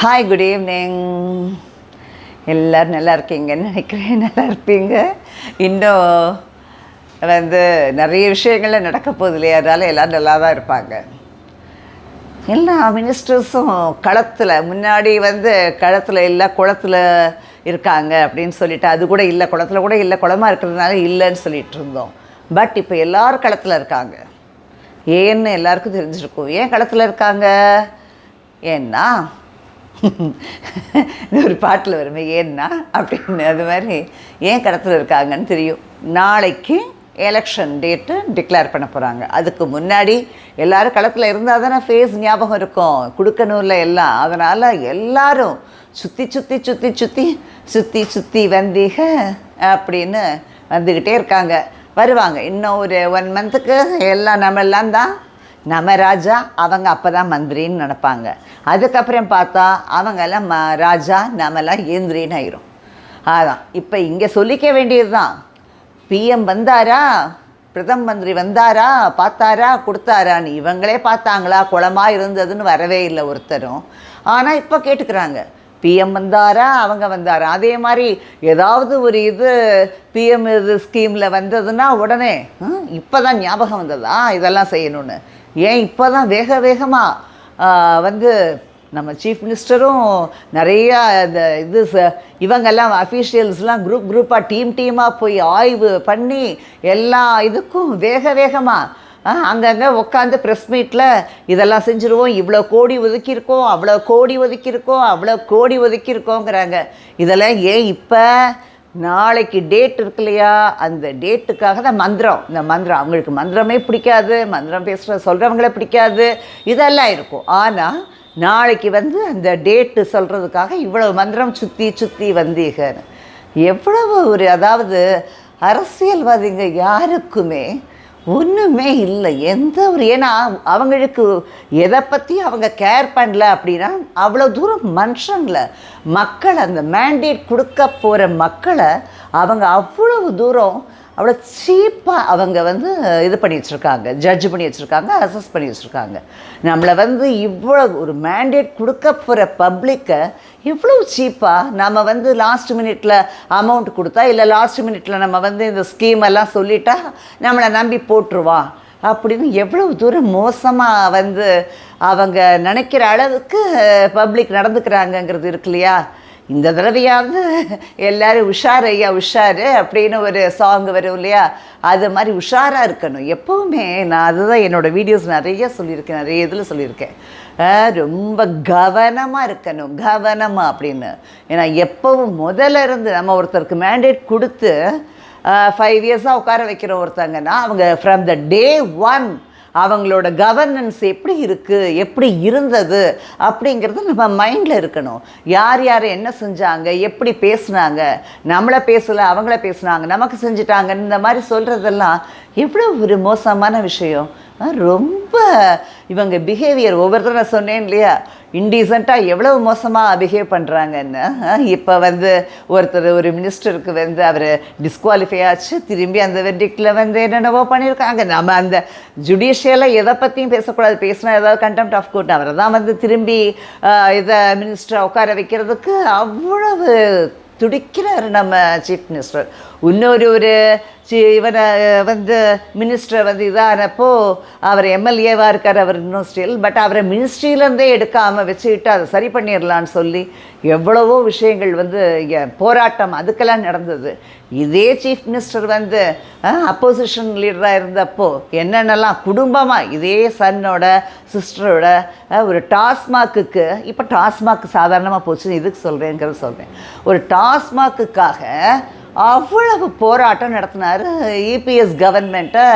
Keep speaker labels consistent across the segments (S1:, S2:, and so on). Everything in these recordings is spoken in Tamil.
S1: ஹாய் குட் ஈவினிங் எல்லோரும் நல்லா இருக்கீங்கன்னு நினைக்கிறேன். நல்லா இருப்பீங்க. இன்னும் வந்து நிறைய விஷயங்கள நடக்க போகுது இல்லையா? அதனால் எல்லோரும் நல்லா தான் இருப்பாங்க. எல்லா மினிஸ்டர்ஸும் களத்தில் முன்னாடி வந்து களத்தில் இல்லை குளத்தில் இருக்காங்க அப்படின்னு சொல்லிட்டு அது கூட இல்லை குளத்தில் கூட இல்லை குளமாக இருக்கிறதுனால இல்லைன்னு சொல்லிட்டு இருந்தோம். பட் இப்போ எல்லோரும் களத்தில் இருக்காங்க. ஏன்னு எல்லாருக்கும் தெரிஞ்சிருக்கும். ஏன் களத்தில் இருக்காங்க? ஏன்னா ஒரு பாட்டில் வருமே ஏன்னா அப்படின்னு அது மாதிரி ஏன் களத்தில் இருக்காங்கன்னு தெரியும். நாளைக்கு எலெக்ஷன் டேட்டு டிக்ளேர் பண்ண போகிறாங்க அதுக்கு முன்னாடி எல்லாரும் களத்தில் இருந்தால் தானே ஃபேஸ் ஞாபகம் இருக்கும். கொடுக்கணும்ல எல்லாம். அதனால் எல்லாரும் சுற்றி சுற்றி சுற்றி சுற்றி சுற்றி சுற்றி வந்தீக அப்படின்னு வந்துக்கிட்டே இருக்காங்க. வருவாங்க. இன்னும் ஒரு ஒன் மந்த்துக்கு எல்லாம் நம்ம எல்லாம் தான் நம்ம ராஜா அவங்க அப்போ தான் மந்திரின்னு நினப்பாங்க. அதுக்கப்புறம் பார்த்தா அவங்கெல்லாம் ம ராஜா நம்மலாம் ஏந்திரின்னு ஆயிரும். அதான். இப்போ இங்கே சொல்லிக்க வேண்டியது தான் பிஎம் வந்தாரா? பிரதம மந்திரி வந்தாரா? பார்த்தாரா? கொடுத்தாரான்னு. இவங்களே பார்த்தாங்களா? குளமா இருந்ததுன்னு வரவே இல்லை ஒருத்தரும். ஆனால் இப்போ கேட்டுக்கிறாங்க. பிஎம் வந்தாரா? அவங்க வந்தாரா? அதே மாதிரி ஏதாவது ஒரு இது பிஎம் இது ஸ்கீமில் வந்ததுன்னா உடனே இப்போ தான் ஞாபகம் வந்ததா? இதெல்லாம் செய்யணும்னு. ஏன் இப்போ தான் வேக வேகமாக வந்து நம்ம சீஃப் மினிஸ்டரும் நிறையா இந்த இது ச- இவங்கெல்லாம் அஃபீஷியல்ஸ்லாம் குரூப் குரூப்பாக டீம் டீமாக போய் ஆய்வு பண்ணி எல்லா இதுக்கும் வேக வேகமாக அங்கங்கே உட்காந்து ப்ரெஸ் மீட்டில் இதெல்லாம் செஞ்சுருவோம் இவ்வளோ கோடி ஒதுக்கியிருக்கோம் அவ்வளோ கோடி ஒதுக்கியிருக்கோம் அவ்வளோ கோடி ஒதுக்கியிருக்கோங்கிறாங்க. இதெல்லாம் ஏன் இப்போ நாளைக்கு டேட் இருக்கு இல்லையா அந்த டேட்டுக்காக தான் மந்திரம். இந்த மந்திரம் அவங்களுக்கு மந்திரமே பிடிக்காது மந்திரம் பேசுகிற சொல்கிறவங்களே பிடிக்காது இதெல்லாம் இருக்கும். ஆனால் நாளைக்கு வந்து அந்த டேட்டு சொல்கிறதுக்காக இவ்வளவு மந்திரம் சுற்றி சுற்றி வந்தீங்கன்னு. எவ்வளவு ஒரு அதாவது அரசியல்வாதிங்க யாருக்குமே ஒன்றுமே இல்லை. எந்த ஒரு ஏன்னா அவங்களுக்கு எதை பற்றி அவங்க கேர் பண்ணல அப்படின்னா அவ்வளோ தூரம் மனுஷங்கள மக்கள் அந்த மேண்டேட் கொடுக்க போகிற மக்களை அவங்க அவ்வளவு தூரம் அவ்வளோ சீப்பாக அவங்க வந்து இது பண்ணி வச்சுருக்காங்க ஜட்ஜ் பண்ணி வச்சுருக்காங்க அசஸ் பண்ணி வச்சுருக்காங்க. நம்மளை வந்து இவ்வளோ ஒரு மேண்டேட் கொடுக்க போகிற பப்ளிக்கை இவ்வளோ சீப்பாக நம்ம வந்து லாஸ்ட் மினிட்ல அமௌண்ட் கொடுத்தா இல்லை லாஸ்ட் மினிட்ல நம்ம வந்து இந்த ஸ்கீம் எல்லாம் சொல்லிட்டா நம்மளை நம்பி போட்டுருவான் அப்படின்னு எவ்வளவு தூரம் மோசமாக வந்து அவங்க நினைக்கிற அளவுக்கு பப்ளிக் நடந்துக்கிறாங்கங்கிறது இருக்கு இல்லையா? இந்த தடவையாவது எல்லாரும் உஷார் ஐயா உஷாரு அப்படின்னு ஒரு சாங் வரும் இல்லையா? அது மாதிரி உஷாராக இருக்கணும். எப்போவுமே நான் அதுதான் என்னோடய வீடியோஸ் நிறைய சொல்லியிருக்கேன் நிறைய இதில் சொல்லியிருக்கேன். ரொம்ப கவனமாக இருக்கணும் கவனமாக அப்படின்னு. ஏன்னா எப்போவும் முதல்ல இருந்து நம்ம ஒருத்தருக்கு மேண்டேட் கொடுத்து ஃபைவ் இயர்ஸாக உட்கார வைக்கிற ஒருத்தங்கன்னா அவங்க ஃப்ரம் த டே ஒன் அவங்களோட கவர்னன்ஸ் எப்படி இருக்குது எப்படி இருந்தது அப்படிங்கிறது நம்ம மைண்டில் இருக்கணும். யார் யார் என்ன செஞ்சாங்க எப்படி பேசுனாங்க நம்மளை பேசலை அவங்கள பேசுனாங்க நமக்கு செஞ்சுட்டாங்க இந்த மாதிரி சொல்கிறதெல்லாம் எவ்வளோ ஒரு மோசமான விஷயம். ரொம்ப இவங்க பிஹேவியர் ஒவ்வொருத்தரும் நான் சொன்னேன் இல்லையா? இன்டீசெண்டாக எவ்வளவு மோசமாக பிஹேவ் பண்ணுறாங்கன்னு இப்போ வந்து ஒருத்தர் ஒரு மினிஸ்டருக்கு வந்து அவர் டிஸ்குவாலிஃபை ஆச்சு திரும்பி அந்த வெர்டிக்டில் வந்து என்னென்னவோ பண்ணியிருக்காங்க நம்ம அந்த ஜுடிஷியலாக எதை பற்றியும் பேசக்கூடாது. பேசினா ஏதாவது கண்டெம்ட் ஆஃப் கோர்ட் அவரை தான் வந்து திரும்பி இதை மினிஸ்டரை உட்கார வைக்கிறதுக்கு அவ்வளவு துடிக்கிறார் நம்ம சீஃப் மினிஸ்டர் இன்னொரு ஒரு இவனை வந்து மினிஸ்டரை வந்து இதானப்போ அவர் எம்எல்ஏவாக இருக்கார் அவர் இன்னும் ஸ்டில் பட் அவரை மினிஸ்ட்ரியிலேருந்தே எடுக்காமல் வச்சுக்கிட்டு அதை சரி பண்ணிடலான்னு சொல்லி எவ்வளவோ விஷயங்கள் வந்து போராட்டம் அதுக்கெல்லாம் நடந்தது. இதே சீஃப் மினிஸ்டர் வந்து அப்போசிஷன் லீடராக இருந்தப்போ என்னென்னலாம் குடும்பமாக இதே சன்னோட சிஸ்டரோட ஒரு டாஸ்மாக்குக்கு இப்போ டாஸ்மாக் சாதாரணமாக போச்சு இதுக்கு சொல்கிறேங்கிறது சொல்கிறேன் ஒரு டாஸ்மாக்குக்காக அவ்வளவு போராட்டம் நடத்தினார் இபிஎஸ் கவர்மெண்ட்டை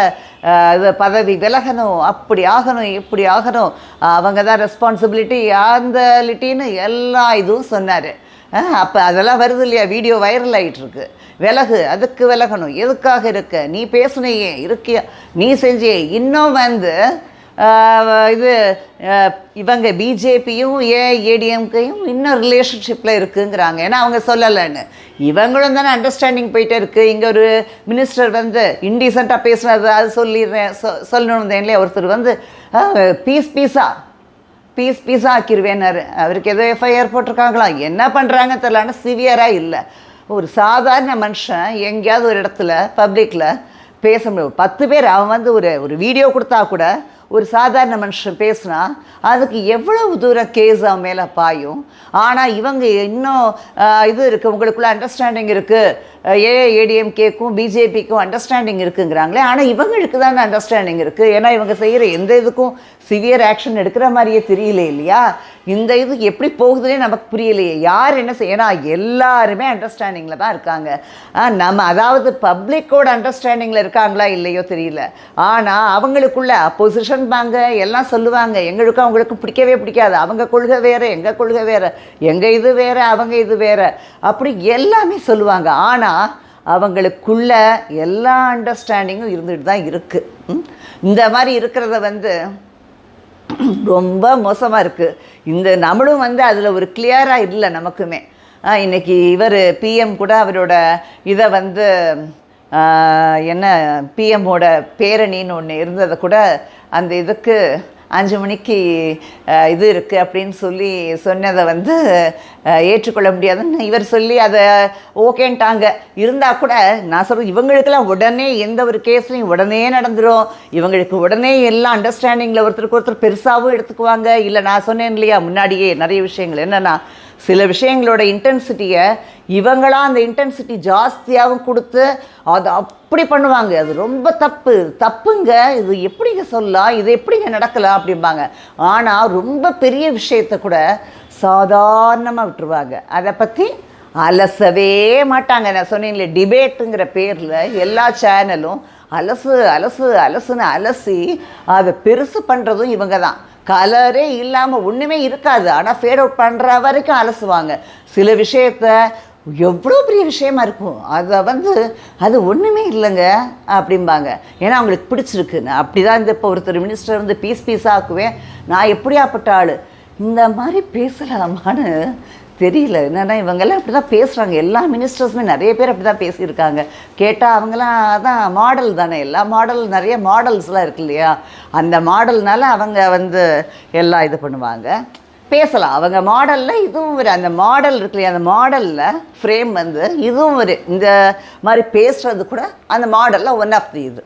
S1: இது பதவி விலகணும் அப்படி ஆகணும் இப்படி ஆகணும். அவங்க தான் ரெஸ்பான்சிபிலிட்டி அந்த லிட்டின்னு எல்லா இதுவும் சொன்னார். அப்போ அதெல்லாம் வருது இல்லையா? வீடியோ வைரல் ஆகிட்டுருக்கு விலகு அதுக்கு விலகணும். எதுக்காக இருக்க? நீ பேசுனையே இருக்கியா? நீ செஞ்சியே இன்னும் வந்து இது இவங்க பிஜேபியும் ஏ ஏடிஎம்கையும் இன்னும் ரிலேஷன்ஷிப்பில் இருக்குங்கிறாங்க. ஏன்னா அவங்க சொல்லலைன்னு. இவங்களும் தானே அண்டர்ஸ்டாண்டிங் போயிட்டே இருக்குது இங்கே ஒரு மினிஸ்டர் வந்து இன்டீசெண்டாக பேசுனது அது சொல்லிடுறேன். சொ சொல்லணும் இல்லையா? ஒருத்தர் வந்து பீஸ் பீஸாக பீஸ் பீஸாக ஆக்கிடுவேன்னாரு அவருக்கு ஏதோ எஃப்ஐஆர் போட்டிருக்காங்களா? என்ன பண்ணுறாங்க தெரியல ஆனால் சிவியராக இல்லை. ஒரு சாதாரண மனுஷன் எங்கேயாவது ஒரு இடத்துல பப்ளிக்கில் பேச முடியும். பத்து பேர் அவன் வந்து ஒரு ஒரு வீடியோ கொடுத்தா கூட ஒரு சாதாரண மனுஷன் பேசுனா அதுக்கு எவ்வளவு தூரம் கேஸ் அவன் மேலே பாயும்? ஆனால் இவங்க இன்னும் இது இருக்குது உங்களுக்குள்ள அண்டர்ஸ்டாண்டிங் இருக்குது ஏஏஏடிஎம்கேக்கும் பிஜேபிக்கும் அண்டர்ஸ்டாண்டிங் இருக்குங்கிறாங்களே. ஆனால் இவங்களுக்கு தானே அண்டர்ஸ்டாண்டிங் இருக்குது ஏன்னா இவங்க செய்கிற எந்த இதுக்கும் சிவியர் ஆக்ஷன் எடுக்கிற மாதிரியே தெரியல இல்லையா? இந்த இது எப்படி போகுதுன்னே நமக்கு புரியலையே. யார் என்ன செய்யணும் எல்லாருமே அண்டர்ஸ்டாண்டிங்கில் தான் இருக்காங்க. ஆ, நம்ம அதாவது பப்ளிக்கோட அண்டர்ஸ்டாண்டிங்கில் இருக்காங்களா இல்லையோ தெரியல. ஆனால் அவங்களுக்குள்ள அப்போசிஷன் பாங்க எல்லாம் சொல்லுவாங்க. எங்களுக்கும் அவங்களுக்கும் பிடிக்கவே பிடிக்காது. அவங்க கொள்கை வேறு எங்கள் கொள்கை வேறு. எங்கள் இது வேறு அவங்க இது வேறு. அப்படி எல்லாமே சொல்லுவாங்க. ஆனால் அவங்களுக்குள்ள எல்லா அண்டர்ஸ்டாண்டிங்கும் இருந்துட்டு தான் இருக்குது இந்த மாதிரி இருக்கிறத வந்து ரொம்ப மோசமாக இருக்குது இந்த நம்மளும் வந்து அதில் ஒரு கிளியராக இல்லை நமக்குமே. இன்றைக்கி இவர் பிஎம் கூட அவரோட இதை வந்து என்ன பிஎம்மோட பேரணின்னு ஒன்று இருந்ததை கூட அந்த இதுக்கு அஞ்சு மணிக்கு இது இருக்குது அப்படின்னு சொல்லி சொன்னதை வந்து ஏற்றுக்கொள்ள முடியாதுன்னு இவர் சொல்லி அதை ஓகேன்ட்டாங்க. இருந்தால் கூட நான் சொல்கிறேன் இவங்களுக்கெல்லாம் உடனே எந்த ஒரு கேஸ்லையும் உடனே நடந்துடும் இவங்களுக்கு உடனே எல்லாம் அண்டர்ஸ்டாண்டிங்கில் ஒருத்தருக்கு ஒருத்தர் பெருசாகவும் எடுத்துக்குவாங்க. இல்லை நான் சொன்னேன் இல்லையா முன்னாடியே நிறைய விஷயங்கள். என்னென்னா சில விஷயங்களோட இன்டென்சிட்டியை இவங்களாம் அந்த இன்டென்சிட்டி ஜாஸ்தியாகவும் கொடுத்து அதை அப்படி பண்ணுவாங்க. அது ரொம்ப தப்பு. தப்புங்க. இது எப்படிங்க சொல்லலாம்? இது எப்படிங்க நடக்கலாம் அப்படிம்பாங்க. ஆனால் ரொம்ப பெரிய விஷயத்தை கூட சாதாரணமாக விட்டுருவாங்க. அதை பற்றி அலசவே மாட்டாங்க. நான் சொன்னேன்ல டிபேட்டுங்கிற பேரில் எல்லா சேனலும் அலசு அலசு அலசுன்னு அலசி அதை பெருசு பண்ணுறதும் இவங்க தான் கலரே இல்லாமல் ஒன்றுமே இருக்காது. ஆனால் ஃபேட் அவுட் பண்ணுற வரைக்கும் அலசுவாங்க. சில விஷயத்த எவ்வளோ பெரிய விஷயமா இருக்கும். அதை வந்து அது ஒன்றுமே இல்லைங்க அப்படிம்பாங்க. ஏன்னா அவங்களுக்கு பிடிச்சிருக்கு. நான் அப்படி தான் இந்த இப்போ ஒருத்தர் மினிஸ்டர் வந்து பீஸ் பீஸ் ஆக்குவேன். நான் எப்படியாப்பட்ட ஆள்? இந்த மாதிரி பேசலாமான்னு தெரியல. என்னென்னா இவங்கெல்லாம் இப்படி தான் பேசுகிறாங்க எல்லா மினிஸ்டர்ஸுமே நிறைய பேர் அப்படி தான் பேசியிருக்காங்க. கேட்டால் அவங்களாம் அதான் மாடல் தானே. எல்லா மாடல் நிறைய மாடல்ஸ்லாம் இருக்கு இல்லையா? அந்த மாடல்னால அவங்க வந்து எல்லாம் இது பண்ணுவாங்க. பேசலாம். அவங்க மாடலில் இதுவும் ஒரு அந்த மாடல் இருக்கு இல்லையா? அந்த மாடலில் ஃப்ரேம் வந்து இதுவும் ஒரு இந்த மாதிரி பேசுகிறது கூட அந்த மாடலில் ஒன் ஆஃப் தி இது.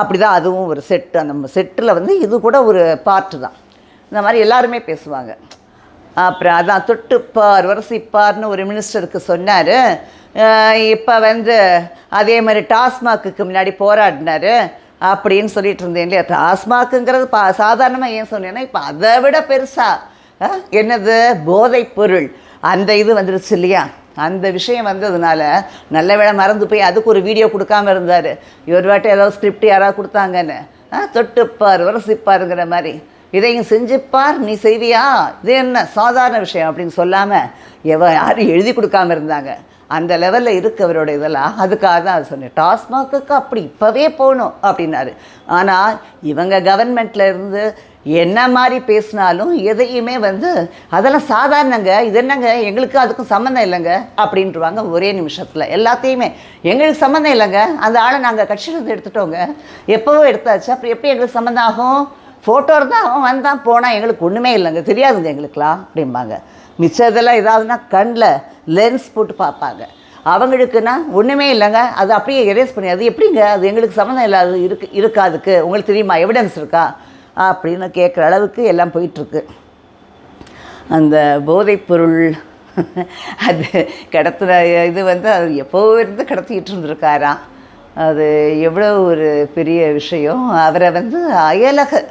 S1: அப்படி தான் அதுவும் ஒரு செட்டு அந்த செட்டில் வந்து இது கூட ஒரு பார்ட்டு தான். இந்த மாதிரி எல்லாருமே பேசுவாங்க. அப்புறம் அதான் தொட்டுப்பார் வரசிப்பார்னு ஒரு மினிஸ்டருக்கு சொன்னார். இப்போ வந்து அதே மாதிரி டாஸ்மாக்குக்கு முன்னாடி போராடினாரு அப்படின்னு சொல்லிட்டு இருந்தேன் இல்லையா? டாஸ்மாக்குங்கிறது பா சாதாரணமாக ஏன் சொன்னேன்னா இப்போ அதை விட பெருசாக என்னது? போதைப் பொருள். அந்த இது வந்துருச்சு இல்லையா? அந்த விஷயம் வந்ததுனால நல்ல வேலை மறந்து போய் அதுக்கு ஒரு வீடியோ கொடுக்காம இருந்தார். இவர் வாட்டி ஏதாவது ஸ்கிரிப்ட் யாராவது கொடுத்தாங்கன்னு. ஆ தொட்டுப்பார் வரசிப்பாருங்கிற மாதிரி. இதையும் செஞ்சுப்பார் நீ செய்வியா இது என்ன சாதாரண விஷயம் அப்படின்னு சொல்லாமல் எவ யாரும் எழுதி கொடுக்காம இருந்தாங்க. அந்த லெவலில் இருக்கு அவரோட இதெல்லாம் அதுக்காக தான் அது சொன்னேன். டாஸ்மாகுக்கு அப்படி இப்போவே போகணும் அப்படின்னாரு. ஆனால் இவங்க கவர்மெண்ட்டில் இருந்து என்ன மாதிரி பேசினாலும் எதையுமே வந்து அதெல்லாம் சாதாரணங்க இது என்னங்க எங்களுக்கு அதுக்கும் சம்மந்தம் இல்லைங்க அப்படின்ட்டுருவாங்க ஒரே நிமிஷத்தில். எல்லாத்தையுமே எங்களுக்கு சம்மந்தம் இல்லைங்க அந்த ஆளை நாங்கள் கட்சியிலேருந்து எடுத்துட்டோங்க. எப்போவோ எடுத்தாச்சு அப்புறம் எப்படி எங்களுக்கு சம்மந்தம் ஆகும்? ஃபோட்டோ இருந்தால் அவன் வந்தான் போனால் எங்களுக்கு ஒன்றுமே இல்லைங்க. தெரியாதுங்க எங்களுக்குலாம் அப்படிம்பாங்க. மிச்சதெல்லாம் ஏதாவதுன்னா கண்ணில் லென்ஸ் போட்டு பார்ப்பாங்க. அவங்களுக்குன்னா ஒன்றுமே இல்லைங்க. அது அப்படியே எரேஸ் பண்ணி அது எப்படிங்க? அது எங்களுக்கு சம்மந்தம் இல்லாத இருக்கு இருக்கா அதுக்கு உங்களுக்கு தெரியுமா? எவிடன்ஸ் இருக்கா? அப்படின்னு கேட்குற அளவுக்கு எல்லாம் போயிட்டுருக்கு. அந்த போதைப்பொருள் அது கடத்துகிற இது வந்து அது எப்போ இருந்து கடத்திக்கிட்டு இருந்திருக்காராம் அது எவ்வளோ ஒரு பெரிய விஷயம். அவரை வந்து அயலக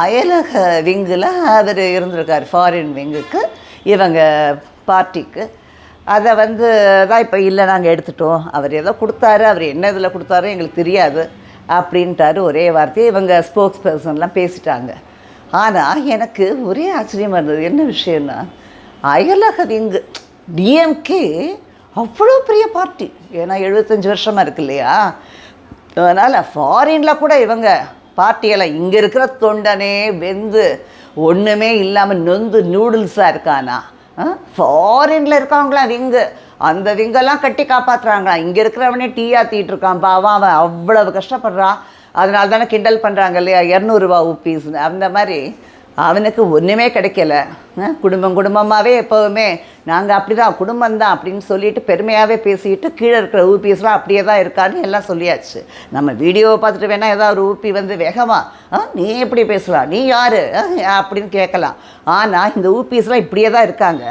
S1: அயலக விங்கில் அவர் இருந்திருக்கார் ஃபாரின் விங்குக்கு இவங்க பார்ட்டிக்கு. அதை வந்து தான் இப்போ இல்லை நாங்கள் எடுத்துட்டோம். அவர் ஏதோ கொடுத்தாரு அவர் என்ன இதில் கொடுத்தாரோ எங்களுக்கு தெரியாது அப்படின்ட்டாரு ஒரே வார்த்தையை. இவங்க ஸ்போக்ஸ் பர்சன்லாம் பேசிட்டாங்க. ஆனால் எனக்கு ஒரே ஆச்சரியமாக இருந்தது. என்ன விஷயம்னா அயலக விங்கு டிஎம்கே அவ்வளோ பெரிய பார்ட்டி. ஏன்னா எழுபத்தஞ்சி வருஷமாக இருக்கு இல்லையா? அதனால் ஃபாரினில் கூட இவங்க பார்ட்டிகளை இங்கே இருக்கிற தொண்டனே வெந்து ஒன்றுமே இல்லாமல் நொந்து நூடுல்ஸாக இருக்கானா? ஃபாரினில் இருக்கவங்களாம் விங்கு? அந்த விங்கெல்லாம் கட்டி காப்பாற்றுறாங்களா இங்கே இருக்கிறவனே டீ ஆற்றிட்டு இருக்கான் பாவம் அவன் அவ்வளவு கஷ்டப்படுறான். அதனால தானே கிண்டல் பண்ணுறாங்க இல்லையா? இரநூறுவா உப்பீஸ்னு அந்த மாதிரி அவனுக்கு ஒன்றுமே கிடைக்கல. குடும்பம் குடும்பமாகவே எப்போவுமே நாங்கள் அப்படி தான் குடும்பம் தான் அப்படின்னு சொல்லிட்டு பெருமையாகவே பேசிக்கிட்டு கீழே இருக்கிற ஊபிஸ்லாம் அப்படியே தான் இருக்கான்னு எல்லாம் சொல்லியாச்சு. நம்ம வீடியோவை பார்த்துட்டு வேணால் ஏதாவது ஒரு ஊபி வந்து வேகமாக ஆ நீ எப்படி பேசலாம் நீ யார் அப்படின்னு கேட்கலாம். ஆனால் இந்த ஊபிஸ்லாம் இப்படியே தான் இருக்காங்க.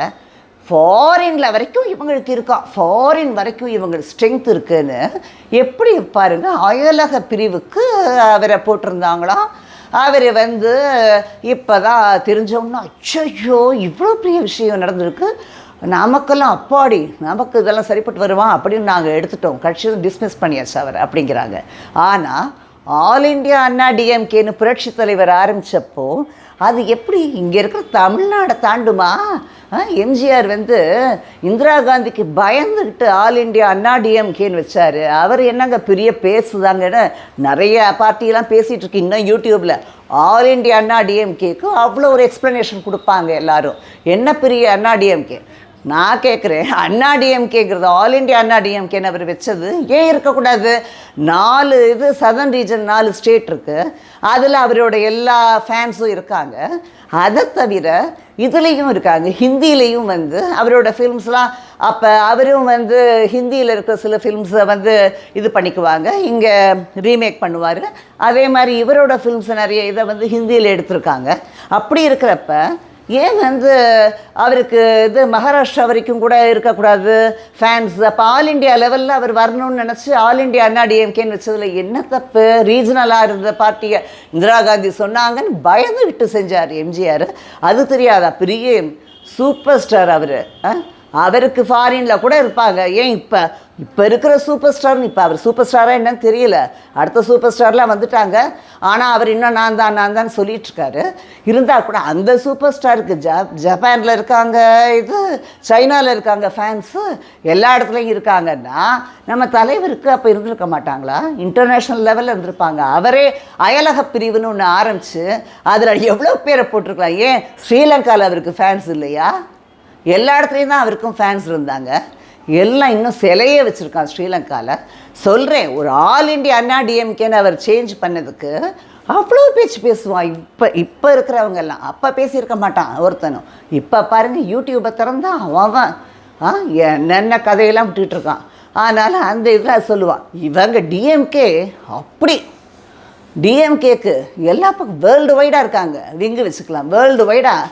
S1: ஃபாரினில் வரைக்கும் இவங்களுக்கு இருக்கான் ஃபாரின் வரைக்கும் இவங்களுக்கு ஸ்ட்ரென்த் இருக்குன்னு. எப்படி பாருங்கள் அயலக பிரிவுக்கு அவரை போட்டிருந்தாங்களாம் அவர் வந்து இப்போ தான் தெரிஞ்சோம்னா அச்சையோ இவ்வளோ பெரிய விஷயம் நடந்திருக்கு. நமக்கெல்லாம் அப்பாடி நமக்கு இதெல்லாம் சரிப்பட்டு வருவான் அப்படின்னு நாங்கள் எடுத்துட்டோம். கட்சியும் டிஸ்மிஸ் பண்ணியாச்சு அவர் அப்படிங்கிறாங்க. ஆனால் ஆல் இண்டியா அண்ணா டிஎம்கேன்னு புரட்சி தலைவர் ஆரம்பித்தப்போ அது எப்படி இங்கே இருக்கிற தமிழ்நாடை தாண்டுமா? எம்ஜிஆர் வந்து இந்திரா காந்திக்கு பயந்துக்கிட்டு ஆல் இண்டியா அண்ணா டிஎம்கேன்னு வச்சார். அவர் என்னங்க பெரிய பேசுதாங்கன்னு நிறைய பார்ட்டியெல்லாம் பேசிகிட்டு இருக்கு இன்னும் யூடியூப்பில் ஆல் இண்டியா அண்ணா டிஎம்கேக்கு அவ்வளோ ஒரு எக்ஸ்ப்ளனேஷன் கொடுப்பாங்க எல்லாரும். என்ன பெரிய அண்ணா டிஎம்கே? நான் கேட்குறேன் அண்ணா டிஎம்கேங்கிறது ஆல் இண்டியா அண்ணா டிஎம்கேன்னு அவர் வச்சது ஏன் இருக்கக்கூடாது? நாலு இது சதர்ன் ரீஜன் நாலு ஸ்டேட் இருக்குது அதில் அவரோட எல்லா ஃபேன்ஸும் இருக்காங்க. அதை தவிர இதுலேயும் இருக்காங்க. ஹிந்திலேயும் வந்து அவரோட ஃபிலிம்ஸ்லாம் அப்போ அவரும் வந்து ஹிந்தியில் இருக்கிற சில ஃபிலிம்ஸை வந்து இது பண்ணிக்குவாங்க. இங்கே ரீமேக் பண்ணுவார். அதே மாதிரி இவரோட ஃபிலிம்ஸ் நிறைய இதை வந்து ஹிந்தியில் எடுத்திருக்காங்க. அப்படி இருக்கிறப்ப ஏன் வந்து அவருக்கு இது மகாராஷ்டிரா வரைக்கும் கூட இருக்கக்கூடாது? ஃபேன்ஸ் அப்போ ஆல் இண்டியா லெவலில் அவர் வரணும்னு நினச்சி ஆல் இண்டியா அண்ணா டிஎம்கேன்னு வச்சதில் என்ன தப்பு? ரீஜனலாக இருந்த பார்ட்டியை இந்திரா காந்தி சொன்னாங்கன்னு பயந்து விட்டு செஞ்சார் எம்ஜிஆர் அது தெரியாதா? பெரிய சூப்பர் ஸ்டார் அவர் அவருக்கு ஃபாரினில் கூட இருப்பாங்க. ஏன் இப்போ இப்போ இருக்கிற சூப்பர் ஸ்டார்னு இப்போ அவர் சூப்பர் ஸ்டாராக என்னன்னு தெரியல. அடுத்த சூப்பர் ஸ்டார்லாம் வந்துட்டாங்க. ஆனால் அவர் இன்னும் நான் தான் நான் தான் சொல்லிகிட்ருக்காரு இருந்தால் கூட அந்த சூப்பர் ஸ்டாருக்கு ஜப் ஜப்பானில் இருக்காங்க இது சைனாவில் இருக்காங்க ஃபேன்ஸு எல்லா இடத்துலையும் இருக்காங்கன்னா நம்ம தலைவருக்கு அப்போ இருந்திருக்க மாட்டாங்களா? இன்டர்நேஷ்னல் லெவலில் இருந்திருப்பாங்க. அவரே அயலக பிரிவுன்னு ஒன்று ஆரம்பித்து அதில் எவ்வளோ பேரை போட்டிருக்கலாம்? ஏன் ஸ்ரீலங்காவில் அவருக்கு ஃபேன்ஸ் இல்லையா? எல்லா இடத்துலையும் தான் அவருக்கும் ஃபேன்ஸ் இருந்தாங்க. எல்லாம் இன்னும் சிலையே வச்சுருக்கான் ஸ்ரீலங்காவில் சொல்கிறேன் ஒரு ஆல் இண்டியா அண்ணா டிஎம்கேன்னு அவர் சேஞ்ச் பண்ணதுக்கு அவ்வளோ பேச்சு பேசுவான். இப்போ இப்போ இருக்கிறவங்க எல்லாம். அப்போ பேசியிருக்க மாட்டான் ஒருத்தனும். இப்போ பாருங்கள் யூடியூப்பை திறந்தா அவன் ஆ என்னென்ன கதையெல்லாம் விட்டுட்டு இருக்கான். அதனால் அந்த இதில் சொல்லுவான் இவங்க டிஎம்கே அப்படி. டிஎம்கேக்கு எல்லா பக்கம் வேர்ல்டு வைடாக இருக்காங்க. விங்கு வச்சுக்கலாம். வேர்ல்டு வைடாக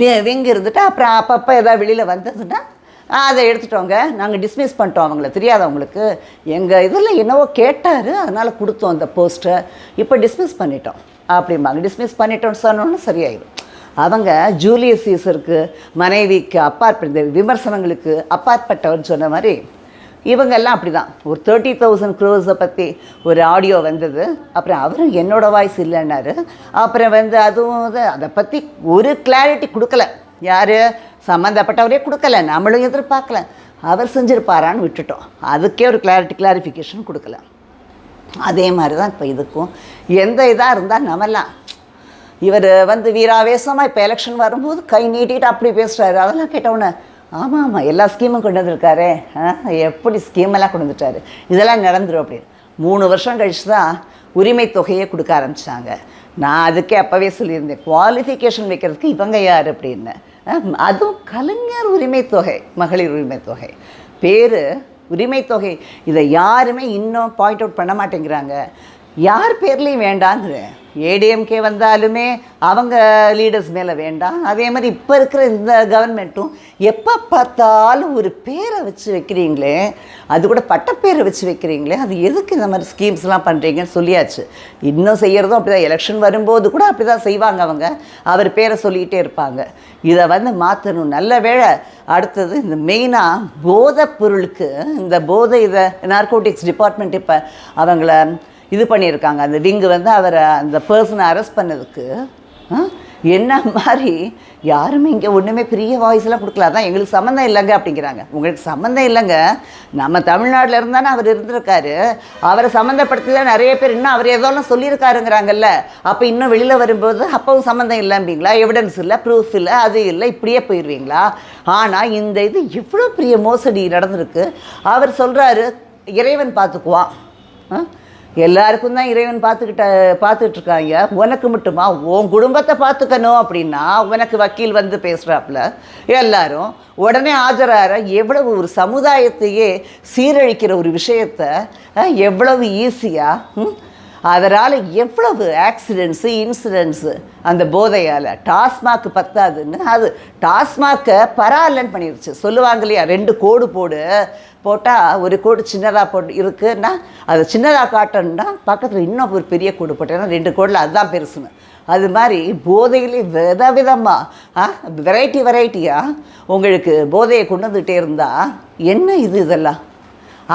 S1: வி விங்கு இருந்துட்டு அப்புறம் அப்பப்போ ஏதாவது வெளியில் வந்ததுன்னா அதை எடுத்துட்டோங்க. நாங்கள் டிஸ்மிஸ் பண்ணிட்டோம் அவங்கள. தெரியாதவங்களுக்கு எங்கள் இதில் என்னவோ கேட்டார். அதனால் கொடுத்தோம் அந்த போஸ்ட்டை இப்போ டிஸ்மிஸ் பண்ணிட்டோம். அப்படிம்பாங்க. டிஸ்மிஸ் பண்ணிட்டோம்னு சொன்னோன்னு சரியாயிடும் அவங்க ஜூலியஸ் சீசருக்கு மனைவிக்கு அப்பாற்பட்ட விமர்சனங்களுக்கு அப்பாற்பட்டவர்னு சொன்ன மாதிரி இவங்கெல்லாம் அப்படி தான் ஒரு தேர்ட்டி தௌசண்ட் க்ரோஸை பற்றி ஒரு ஆடியோ வந்தது. அப்புறம் அவரும் என்னோட வாய்ஸ் இல்லைன்னாரு. அப்புறம் வந்து அதுவும் அதை பற்றி ஒரு கிளாரிட்டி கொடுக்கல. யார்? சம்மந்தப்பட்டவரே கொடுக்கல. நம்மளும் எதிர்பார்க்கல. அவர் செஞ்சுருப்பாரான்னு விட்டுட்டோம். அதுக்கே ஒரு கிளாரிட்டி கிளாரிஃபிகேஷன் கொடுக்கல. அதே மாதிரி தான் இப்போ இதுக்கும். எந்த இதாக இருந்தால் நம்மலாம். இவர் வந்து வீராவேசமாக இப்போ எலெக்ஷன் வரும்போது கை நீட்டிட்டு அப்படி பேசுகிறாரு அதெல்லாம் கேட்டவுடனே ஆமாம் ஆமாம் எல்லா ஸ்கீமும் கொண்டு வந்திருக்காரு. ஆ, எப்படி ஸ்கீமெல்லாம் கொண்டு வந்துட்டாரு? இதெல்லாம் நடந்துரும் அப்படின்னு. மூணு வருஷம் கழிச்சு தான் உரிமை தொகையை கொடுக்க ஆரம்பித்தாங்க நான் அதுக்கே அப்போவே சொல்லியிருந்தேன் குவாலிஃபிகேஷன் வைக்கிறதுக்கு இவங்க யார் அப்படின்னு. ஆ, அதுவும் கலைஞர் உரிமை தொகை மகளிர் உரிமை தொகை. பேர் உரிமை தொகை இதை யாருமே இன்னும் பாயிண்ட் அவுட் பண்ண மாட்டேங்கிறாங்க. யார் பேர்லேயும் வேண்டாங்கிறேன் ஏடிஎம்கே வந்தாலுமே அவங்க லீடர்ஸ் மேலே வேண்டாம். அதே மாதிரி இப்போ இருக்கிற இந்த கவர்மெண்ட்டும் எப்போ பார்த்தாலும் ஒரு பேரை வச்சு வைக்கிறீங்களே அது கூட பட்டப்பேரை வச்சு வைக்கிறீங்களே அது எதுக்கு இந்த மாதிரி ஸ்கீம்ஸ்லாம் பண்ணுறீங்கன்னு சொல்லியாச்சு. இன்னும் செய்கிறதும் அப்படி தான் எலெக்ஷன் வரும்போது கூட அப்படி தான் செய்வாங்க அவங்க. அவர் பேரை சொல்லிக்கிட்டே இருப்பாங்க. இதை வந்து மாற்றணும் நல்ல வேளை அடுத்தது இந்த மெயினாக போதைப் பொருளுக்கு இந்த போதை இதை நார்கோட்டிக்ஸ் டிபார்ட்மெண்ட் இப்போ அவங்கள இது பண்ணியிருக்காங்க. அந்த விங்கு வந்து அவரை அந்த பர்சனை அரெஸ்ட் பண்ணதுக்கு என்ன மாதிரி யாருமே இங்கே ஒன்றுமே பெரிய வாய்ஸ்லாம் கொடுக்கல. அதான் எங்களுக்கு சம்மந்தம் இல்லைங்க அப்படிங்கிறாங்க. உங்களுக்கு சம்மந்தம் இல்லைங்க. நம்ம தமிழ்நாட்டில் இருந்தானே அவர் இருந்திருக்காரு. அவரை சம்மந்தப்படுத்தி தான் நிறைய பேர் இன்னும் அவர் ஏதோலாம் சொல்லியிருக்காருங்கிறாங்கல்ல. அப்போ இன்னும் வெளியில் வரும்போது அப்பவும் சம்மந்தம் இல்லைம்பீங்களா எவிடன்ஸ் இல்லை ப்ரூஃப் இல்லை அது இல்லை இப்படியே போயிடுவீங்களா ஆனால் இந்த இது இவ்வளோ பெரிய மோசடி நடந்திருக்கு. அவர் சொல்கிறாரு இறைவன் பார்த்துக்குவான். ஆ? எல்லாருக்கும் தான் இறைவன் பார்த்துக்கிட்ட பார்த்துட்டு இருக்காங்க உனக்கு மட்டுமா? உன் குடும்பத்தை பார்த்துக்கணும் அப்படின்னா உனக்கு வக்கீல் வந்து பேசுகிறாப்புல எல்லாரும் உடனே ஆஜராகிற எவ்வளவு ஒரு சமுதாயத்தையே சீரழிக்கிற ஒரு விஷயத்த எவ்வளவு ஈஸியாக அதனால் எவ்வளவு ஆக்சிடென்ட்ஸு இன்சிடென்ட்ஸு அந்த போதையால் டாஸ்மாக் பத்தாதுன்னு அது டாஸ்மாக்கை பராலன் பண்ணிருச்சு. சொல்லுவாங்க இல்லையா? ரெண்டு கோடு போடு. போட்டால் ஒரு கோடு சின்னதாக போட்டு இருக்குன்னா அதை சின்னதாக காட்டணும்னா பக்கத்தில் இன்னும் ஒரு பெரிய கோடு போட்டேன்னா ரெண்டு கோடில் அதுதான் பெருசுன்னு. அது மாதிரி போதையிலே வித விதமாக வெரைட்டி வெரைட்டியாக உங்களுக்கு போதையை கொண்டு வந்துகிட்டே இருந்தால் என்ன இது இதெல்லாம்?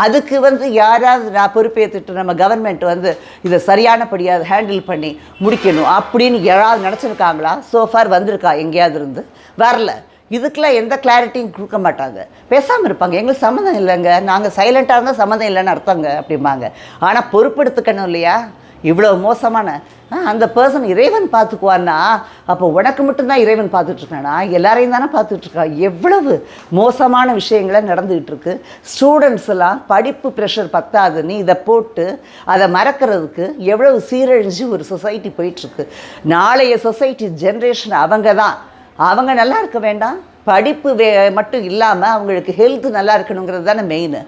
S1: அதுக்கு வந்து யாராவது நான் பொறுப்பேற்றுட்டு நம்ம கவர்மெண்ட் வந்து இதை சரியானபடியாக ஹேண்டில் பண்ணி முடிக்கணும் அப்படின்னு யாராவது நினச்சிருக்காங்களா? சோஃபார் வந்திருக்கா எங்கேயாவது இருந்து? வரல. இதுக்கெலாம் எந்த கிளாரிட்டியும் கொடுக்க மாட்டாங்க. பேசாமல் இருப்பாங்க. எங்களுக்கு சம்மந்தம் இல்லைங்க. நாங்கள் சைலண்ட்டாக இருந்தால் சம்மந்தம் இல்லைன்னு அர்த்தங்க அப்படிம்பாங்க. ஆனால் பொறுப்பெடுத்துக்கணும் இல்லையா? இவ்வளோ மோசமான ஆ, அந்த பர்சன் இறைவன் பார்த்துக்குவான்னா அப்போ உனக்கு மட்டும்தான் இறைவன் பார்த்துட்ருக்கானா? எல்லாரையும் தானே பார்த்துட்ருக்கான் எவ்வளவு மோசமான விஷயங்களை நடந்துக்கிட்டு இருக்கு ஸ்டூடெண்ட்ஸ் எல்லாம் படிப்பு ப்ரெஷர் பத்தாதுன்னு இதை போட்டு அதை மறக்கிறதுக்கு எவ்வளவு சீரழிஞ்சு ஒரு சொசைட்டி போயிட்டுருக்கு நாளைய சொசைட்டி ஜென்ரேஷன் அவங்க தான் அவங்க நல்லா இருக்க வேண்டாம். படிப்பு வே மட்டும் இல்லாமல் அவங்களுக்கு ஹெல்த் நல்லா இருக்கணுங்கிறது தானே மெயின்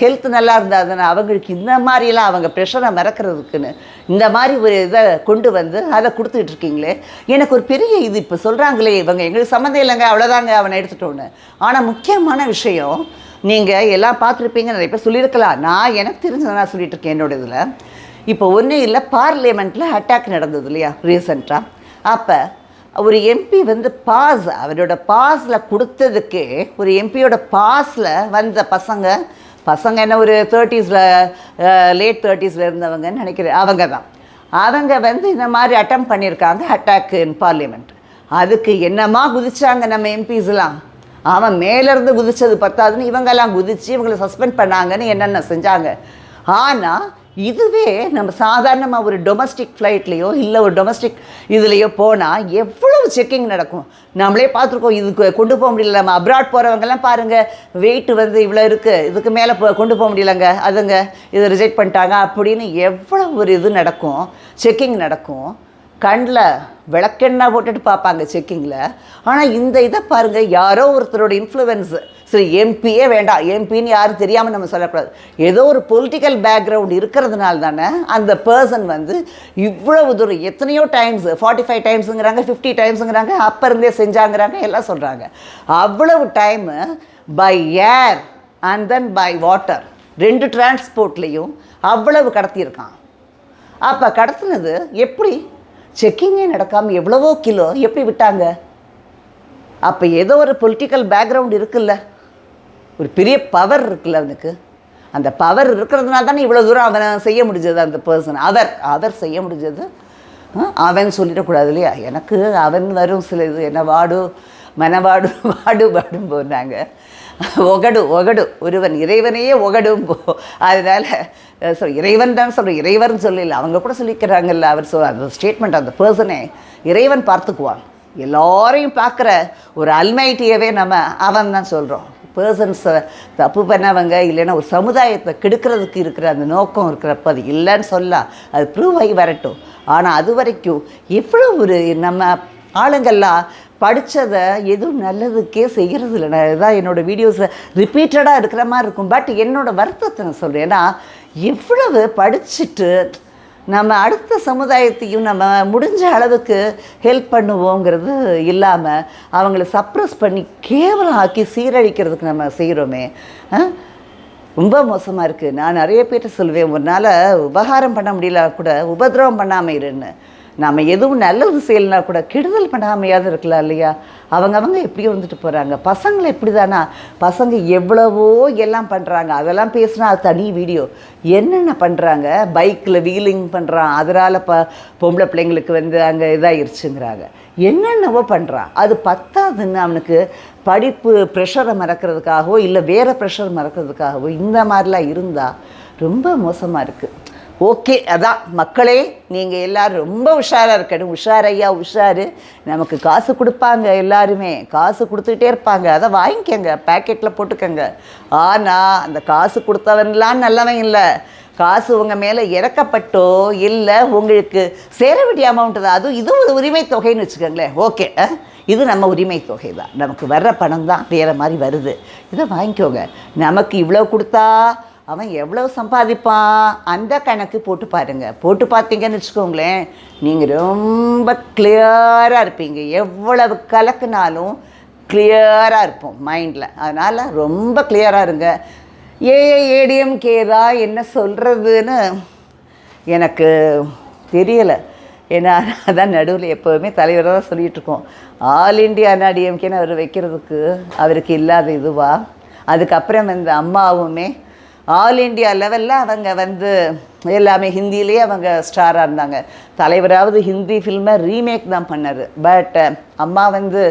S1: ஹெல்த் நல்லா இருந்தால் தானே அவங்களுக்கு இந்த மாதிரிலாம் அவங்க ப்ரெஷரை மறக்கிறதுக்குன்னு இந்த மாதிரி ஒரு இதை கொண்டு வந்து அதை கொடுத்துட்டு இருக்கீங்களே. எனக்கு ஒரு பெரிய இது இப்போ சொல்கிறாங்களே இவங்க. எங்களுக்கு சம்மந்தம் இல்லைங்க அவ்வளோதாங்க அவனை எடுத்துட்டோன்னு. ஆனால் முக்கியமான விஷயம் நீங்கள் எல்லாம் பார்த்துருப்பீங்க நிறைய பேர் சொல்லியிருக்கலாம். நான் எனக்கு தெரிஞ்சதை நான் சொல்லிட்டு இருக்கேன் என்னோட இதில். இப்போ ஒன்றும் இல்லை பார்லிமெண்ட்டில் அட்டாக் நடந்தது இல்லையா ரீசெண்டாக அப்போ ஒரு எம்பி வந்து பாஸ் அவரோட பாஸில் கொடுத்ததுக்கே ஒரு எம்பியோட பாஸில் வந்த பசங்க பசங்க என்ன ஒரு தேர்ட்டிஸில் லேட் தேர்ட்டிஸில் இருந்தவங்கன்னு நினைக்கிறேன். அவங்க தான். அவங்க வந்து இந்த மாதிரி அட்டம் பண்ணியிருக்காங்க அட்டாக் இன் பார்லிமெண்ட் அதுக்கு என்னமா குதிச்சாங்க நம்ம எம்பிஸ்லாம் அவன் மேலேருந்து குதிச்சது பத்தாதுன்னு இவங்கெல்லாம் குதிச்சு இவங்களை சஸ்பெண்ட் பண்ணாங்கன்னு என்னென்ன செஞ்சாங்க? ஆனால் இதுவே நம்ம சாதாரணமாக ஒரு டொமஸ்டிக் ஃப்ளைட்லேயோ இல்லை ஒரு டொமஸ்டிக் இதுலேயோ போனால் எவ்வளவு செக்கிங் நடக்கும்? நம்மளே பார்த்துருக்கோம் இதுக்கு கொண்டு போக முடியல. நம்ம அப்ராட் போகிறவங்கெல்லாம் பாருங்கள் வெயிட் வந்து இவ்வளோ இருக்குது இதுக்கு மேலே போ கொண்டு போக முடியலங்க. அதுங்க இதை ரிஜெக்ட் பண்ணிட்டாங்க அப்படின்னு எவ்வளோ ஒரு இது நடக்கும்? செக்கிங் நடக்கும். கண்ணில் விளக்கெண்ணா போட்டுட்டு பார்ப்பாங்க செக்கிங்கில் ஆனால் இந்த இதை பாருங்கள் யாரோ ஒருத்தரோட இன்ஃப்ளூயன்ஸு சரி எம்பியே வேண்டாம். எம்பின்னு யாரும் தெரியாமல் நம்ம சொல்லக்கூடாது. ஏதோ ஒரு பொலிட்டிக்கல் பேக்ரவுண்ட் இருக்கிறதுனால தானே அந்த பர்சன் வந்து இவ்வளவு தூரம் எத்தனையோ டைம்ஸ் ஃபார்ட்டி ஃபைவ் டைம்ஸுங்கிறாங்க ஃபிஃப்டி டைம்ஸுங்கிறாங்க அப்போ இருந்தே செஞ்சாங்கிறாங்க எல்லாம் சொல்கிறாங்க அவ்வளவு time by air and then by water ரெண்டு டிரான்ஸ்போர்ட்லேயும் அவ்வளவு கடத்தியிருக்கான். அப்போ கடத்தினது எப்படி? செக்கிங்கே நடக்காமல் எவ்வளவோ கிலோ எப்படி விட்டாங்க? அப்போ ஏதோ ஒரு பொலிட்டிக்கல் பேக்ரவுண்ட் இருக்குல்ல. ஒரு பெரிய பவர் இருக்குல்ல அவனுக்கு. அந்த பவர் இருக்கிறதுனால தானே இவ்வளோ தூரம் அவனை செய்ய முடிஞ்சது அந்த பர்சன் அவர் அவர் செய்ய முடிஞ்சது. அவன் சொல்லிடக்கூடாது இல்லையா? எனக்கு அவன் வரும் சில இது என்ன வாடு மனவாடு வாடு வாடும் போனாங்க ஒகடு ஒகடு ஒருவன் இறைவனையே ஒகடும் போ. அதனால் சொல் இறைவன் தான் சொல்கிறேன் இறைவன் சொல்லல அவங்க கூட சொல்லிக்கிறாங்கல்ல அவர் சொல் அந்த ஸ்டேட்மெண்ட் அந்த பர்சனே இறைவன் பார்த்துக்குவான். எல்லாரையும் பார்க்குற ஒரு அல்மைட்டியவே நம்ம அவன் தான் சொல்கிறோம் பர்சன்ஸை தப்பு பண்ணவங்க இல்லைன்னா ஒரு சமுதாயத்தை கெடுக்கிறதுக்கு இருக்கிற அந்த நோக்கம் இருக்கிறப்ப அது இல்லைன்னு சொல்லலாம் அது ப்ரூவ் ஆகி வரட்டும். ஆனால் அது வரைக்கும் எவ்வளோ ஒரு நம்ம ஆளுங்கள்லாம் படித்ததை எதுவும் நல்லதுக்கே செய்கிறது இல்லை. நான் இதான் என்னோடய வீடியோஸை ரிப்பீட்டடாக இருக்கிற மாதிரி இருக்கும். பட் என்னோடய வருத்தத்தை நான் சொல்கிறேன் ஏன்னா எவ்வளவு படிச்சுட்டு நம்ம அடுத்த சமுதாயத்தையும் நம்ம முடிஞ்ச அளவுக்கு ஹெல்ப் பண்ணுவோங்கிறது இல்லாமல் அவங்கள சப்ரஸ் பண்ணி கேவலம் ஆக்கி சீரழிக்கிறதுக்கு நம்ம செய்கிறோமே ரொம்ப மோசமாக இருக்குது நான் நிறைய பேர்கிட்ட சொல்லுவேன் ஒரு நாள் உபகாரம் பண்ண முடியல கூட உபதிரவம் பண்ணாமல் இருன்னு. நம்ம எதுவும் நல்லது செய்யலைனா கூட கெடுதல் பண்ணாமையாவது இருக்கலாம் இல்லையா? அவங்க அவங்க எப்படி வந்துட்டு போகிறாங்க பசங்களை எப்படி தானா பசங்க எவ்வளவோ எல்லாம் பண்ணுறாங்க அதெல்லாம் பேசினா அது தனி வீடியோ. என்னென்ன பண்ணுறாங்க பைக்கில் வீலிங் பண்ணுறான் அதனால் ப பொம்பளை பிள்ளைங்களுக்கு வந்து அங்கே இதாகிருச்சுங்கிறாங்க என்னென்னவோ பண்ணுறான் அது பத்தாதுன்னு அவனுக்கு படிப்பு ப்ரெஷரை மறக்கிறதுக்காகவோ இல்லை வேறு ப்ரெஷர் மறக்கிறதுக்காகவோ இந்த மாதிரிலாம் இருந்தால் ரொம்ப மோசமாக இருக்குது ஓகே அதான். மக்களே நீங்கள் எல்லோரும் ரொம்ப உஷாராக இருக்கணும். உஷார் ஐயா உஷாரு. நமக்கு காசு கொடுப்பாங்க எல்லாருமே. காசு கொடுத்துக்கிட்டே இருப்பாங்க. அதை வாங்கிக்கங்க. பேக்கெட்டில் போட்டுக்கங்க. ஆனால் அந்த காசு கொடுத்தவன்லாம் நல்லவன் இல்லை. காசு உங்கள் மேலே இறக்கப்பட்டோ இல்லை உங்களுக்கு சேர வேண்டிய அமௌண்ட் தான். அதுவும் இது ஒரு உரிமை தொகைன்னு வச்சுக்கோங்களேன். ஓகே இது நம்ம உரிமை தொகை தான். நமக்கு வர்ற பணம் தான் வேறு மாதிரி வருது. இதை வாங்கிக்கோங்க. நமக்கு இவ்வளோ கொடுத்தா அவன் எவ்வளோ சம்பாதிப்பான்? அந்த கணக்கு போட்டு பாருங்கள் போட்டு பார்த்தீங்கன்னு வச்சுக்கோங்களேன் நீங்கள் ரொம்ப கிளியராக இருப்பீங்க. எவ்வளவு கலக்குனாலும் கிளியராக இருப்போம் மைண்டில் அதனால் ரொம்ப கிளியராக இருங்க. ஏஏஏடிஎம்கே தான் என்ன சொல்கிறதுன்னு எனக்கு தெரியலை. ஏன்னா அதான் நடுவில் எப்போவுமே தலைவராக தான் சொல்லிகிட்ருக்கோம் ஆல் இண்டியா அண்ணா டிஎம்கேன்னு அவர் வைக்கிறதுக்கு அவருக்கு இல்லாத இதுவா? அதுக்கப்புறம் இந்த அம்மாவுமே ஆல் இண்டியா லெவலில் அவங்க வந்து எல்லாமே ஹிந்திலேயே அவங்க ஸ்டாராக இருந்தாங்க. தலைவராவது ஹிந்தி ஃபில்மை ரீமேக் தான் பண்ணார். பட் அம்மா வந்து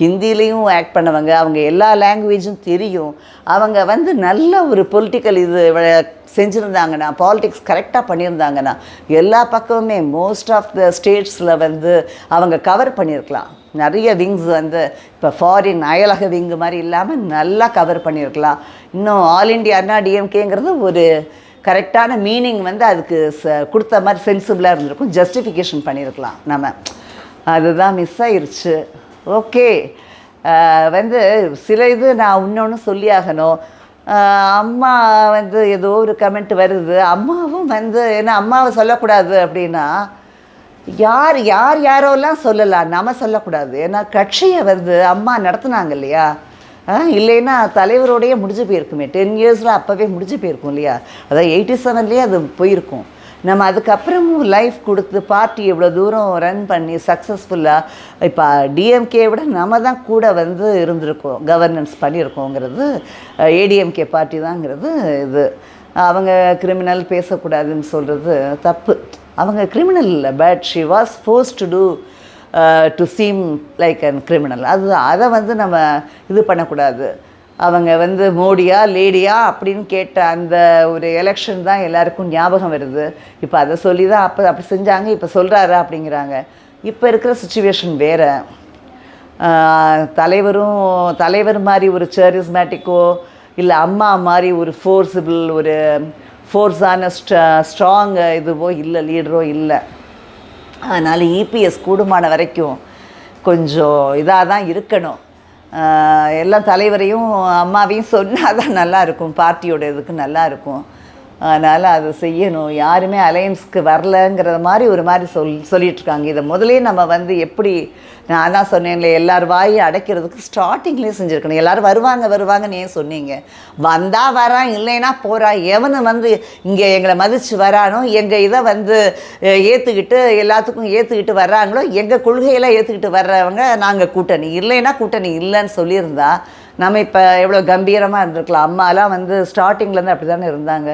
S1: ஹிந்திலேயும் ஆக்ட் பண்ணவங்க. அவங்க எல்லா லாங்குவேஜும் தெரியும். அவங்க வந்து நல்ல ஒரு பொலிட்டிக்கல் இது செஞ்சுருந்தாங்கன்னா பாலிடிக்ஸ் கரெக்டாக பண்ணியிருந்தாங்கன்னா எல்லா பக்கமுமே மோஸ்ட் ஆஃப் த ஸ்டேட்ஸில் வந்து அவங்க கவர் பண்ணியிருக்கலாம் நிறைய விங்ஸ் வந்து இப்போ ஃபாரின் அயலக விங்கு மாதிரி இல்லாமல் நல்லா கவர் பண்ணியிருக்கலாம் இன்னும் ஆல் இண்டியா அண்ணா டிஎம்கேங்கிறது ஒரு கரெக்டான மீனிங் வந்து அதுக்கு ச கொடுத்த மாதிரி சென்சிபிளாக இருந்திருக்கும். ஜஸ்டிஃபிகேஷன் பண்ணியிருக்கலாம் நம்ம. அதுதான் மிஸ் ஆயிருச்சு. ஓகே வந்து சில இது நான் இன்னொன்று சொல்லி ஆகணும். அம்மா வந்து ஏதோ ஒரு கமெண்ட் வருது. அம்மாவும் வந்து ஏன்னா அம்மாவை சொல்லக்கூடாது அப்படின்னா யார் யார் யாரோலாம் சொல்லலாம் நம்ம சொல்லக்கூடாது. ஏன்னா கட்சியை வந்து அம்மா நடத்துனாங்க இல்லையா? இல்லைன்னா தலைவரோடையே முடிஞ்சு போயிருக்குமே. டென் இயர்ஸில் அப்போவே முடிஞ்சு போயிருக்கும் இல்லையா? அதான் எயிட்டி செவன்லேயே அது போயிருக்கும். நம்ம அதுக்கப்புறமும் லைஃப் கொடுத்து பார்ட்டி இவ்வளோ தூரம் ரன் பண்ணி சக்ஸஸ்ஃபுல்லாக இப்போ டிஎம்கே விட நம்ம தான் கூட வந்து இருந்திருக்கோம். கவர்னன்ஸ் பண்ணியிருக்கோங்கிறது ஏடிஎம்கே பார்ட்டி தாங்கிறது இது. அவங்க கிரிமினல் பேசக்கூடாதுன்னு சொல்கிறது தப்பு. அவங்க கிரிமினல் இல்லை but she was force to do to seem like an criminal அது அதை வந்து நம்ம இது பண்ணக்கூடாது. அவங்க வந்து மோடியா லேடியா அப்படின்னு கேட்ட அந்த ஒரு எலெக்ஷன் தான் எல்லாருக்கும் ஞாபகம் வருது. இப்போ அதை சொல்லி தான் அப்போ அப்படி செஞ்சாங்க இப்போ சொல்கிறாரு அப்படிங்கிறாங்க. இப்போ இருக்கிற சுச்சுவேஷன் வேறு. தலைவரும் தலைவர் மாதிரி ஒரு சேரிஸ்மேட்டிக்கோ இல்லை அம்மா மாதிரி ஒரு ஃபோர்ஸபிள் ஒரு ஃபோர்ஸான ஸ்ட்ரா ஸ்ட்ராங் இதுவோ இல்லை லீடரோ இல்லை. அதனால் இபிஎஸ் கூடுமான வரைக்கும் கொஞ்சம் இதாக தான் இருக்கணும் எல்லா தலைவரையும் அம்மாவையும் சொன்னால் தான் நல்லா இருக்கும். பார்ட்டியோட இதுக்கு நல்லாயிருக்கும் அதனால் அதை செய்யணும். யாருமே அலையன்ஸ்க்கு வரலங்கிற மாதிரி ஒரு மாதிரி சொல் சொல்லிகிட்ருக்காங்க இதை முதலே நம்ம வந்து எப்படி நான் தான் சொன்னேன்ல எல்லார் வாயும் அடைக்கிறதுக்கு ஸ்டார்டிங்லேயே செஞ்சுருக்கணும். எல்லாரும் வருவாங்க வருவாங்கன்னு ஏன் சொன்னீங்க? வந்தால் வரான் இல்லைன்னா போகிறான் எவனு வந்து இங்கே எங்களை மதித்து வரானோ எங்கள் இதை வந்து ஏற்றுக்கிட்டு எல்லாத்துக்கும் ஏற்றுக்கிட்டு வர்றாங்களோ எங்கள் கொள்கையெல்லாம் ஏற்றுக்கிட்டு வர்றவங்க நாங்கள் கூட்டணி. இல்லைன்னா கூட்டணி இல்லைன்னு சொல்லியிருந்தா நம்ம இப்போ எவ்வளோ கம்பீரமாக இருந்திருக்கலாம். அம்மாலாம் வந்து ஸ்டார்டிங்லேருந்து அப்படி தானே இருந்தாங்க.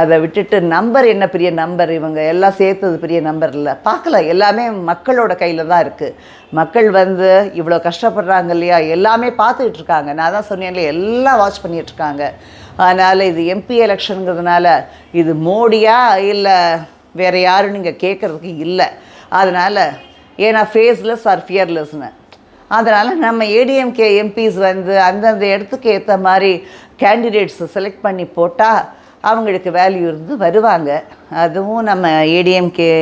S1: அதை விட்டுட்டு நம்பர் என்ன பெரிய நம்பர்? இவங்க எல்லாம் சேர்த்தது பெரிய நம்பர் இல்லை. பார்க்கல எல்லாமே மக்களோட கையில் தான் இருக்குது மக்கள் வந்து இவ்வளோ கஷ்டப்படுறாங்க இல்லையா? எல்லாமே பார்த்துக்கிட்டு இருக்காங்க. நான் தான் சொன்னேன்ல எல்லாம் வாட்ச் பண்ணிகிட்ருக்காங்க இருக்காங்க. அதனால் இது எம்பி எலெக்ஷனுங்கிறதுனால இது மோடியா இல்லை வேறு யாரும் நீங்கள் கேட்குறதுக்கு இல்லை. அதனால் ஏன்னா ஃபேஸ்லெஸ் ஆர் ஃபியர்லெஸ்னு அதனால் நம்ம ஏடிஎம்கே எம்பிஸ் வந்து அந்தந்த இடத்துக்கு ஏற்ற மாதிரி கேண்டிடேட்ஸை செலக்ட் பண்ணி போட்டால் அவங்களுக்கு வேல்யூ இருந்து வருவாங்க. அதுவும் நம்ம ஏடிஎம்கே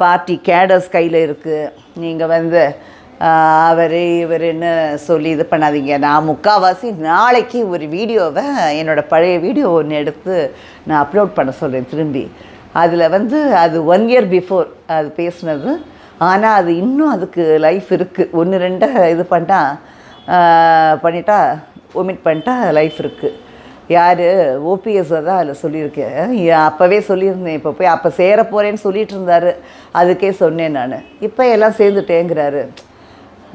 S1: பார்ட்டி கேடர்ஸ் கையில் இருக்குது நீங்கள் வந்து அவர் இவருன்னு சொல்லி இது பண்ணாதீங்க. நான் முக்கால்வாசி நாளைக்கு ஒரு வீடியோவை என்னோடய பழைய வீடியோ ஒன்று எடுத்து நான் அப்லோட் பண்ண சொல்கிறேன் திரும்பி. அதில் வந்து அது ஒன் இயர் பிஃபோர் அது பேசுனது. ஆனால் அது இன்னும் அதுக்கு லைஃப் இருக்குது ஒன்று ரெண்டை இது பண்ணிட்டா பண்ணிட்டா ஒமிட் பண்ணிட்டா லைஃப் இருக்குது யார்? ஓபிஎஸ்ஸை தான் அதில் சொல்லியிருக்கேன். அப்போவே சொல்லியிருந்தேன். இப்போ போய் அப்போ சேர போகிறேன்னு சொல்லிட்டு இருந்தார். அதுக்கே சொன்னேன் நான். இப்போ எல்லாம் சேர்ந்துட்டேங்கிறாரு.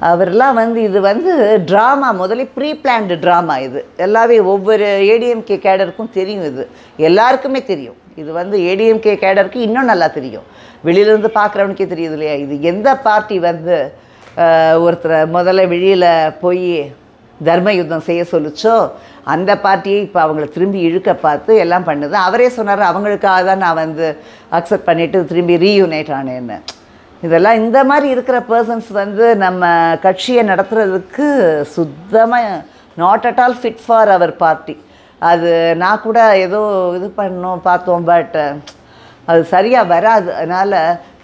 S1: அவரெல்லாம் வந்து இது வந்து ட்ராமா முதல்ல ப்ரீ பிளான்டு ட்ராமா இது. எல்லாமே ஒவ்வொரு ஏடிஎம்கே கேடருக்கும் தெரியும் இது. எல்லாருக்குமே தெரியும். இது வந்து ஏடிஎம்கே கேடருக்கு இன்னும் நல்லா தெரியும். வெளியிலேருந்து பார்க்குறவனுக்கே தெரியுது இல்லையா? இது எந்த பார்ட்டி வந்து ஒருத்தரை முதல்ல வெளியில் போய் தர்ம யுத்தம் செய்ய சொல்லுச்சோ அந்த பார்ட்டியை இப்போ அவங்கள திரும்பி இழுக்க பார்த்து எல்லாம் பண்ணுது. அவரே சொன்னார் அவங்களுக்காக தான் நான் வந்து அக்செப்ட் பண்ணிவிட்டு திரும்பி ரீயூனைட் ஆனேன்னு. இதெல்லாம் இந்த மாதிரி இருக்கிற பர்சன்ஸ் வந்து நம்ம கட்சியை நடத்துறதுக்கு சுத்தமாக not at all fit for our party அது நான் கூட ஏதோ இது பண்ணோம் பார்த்தோம் பட் அது சரியாக வராது. அதனால்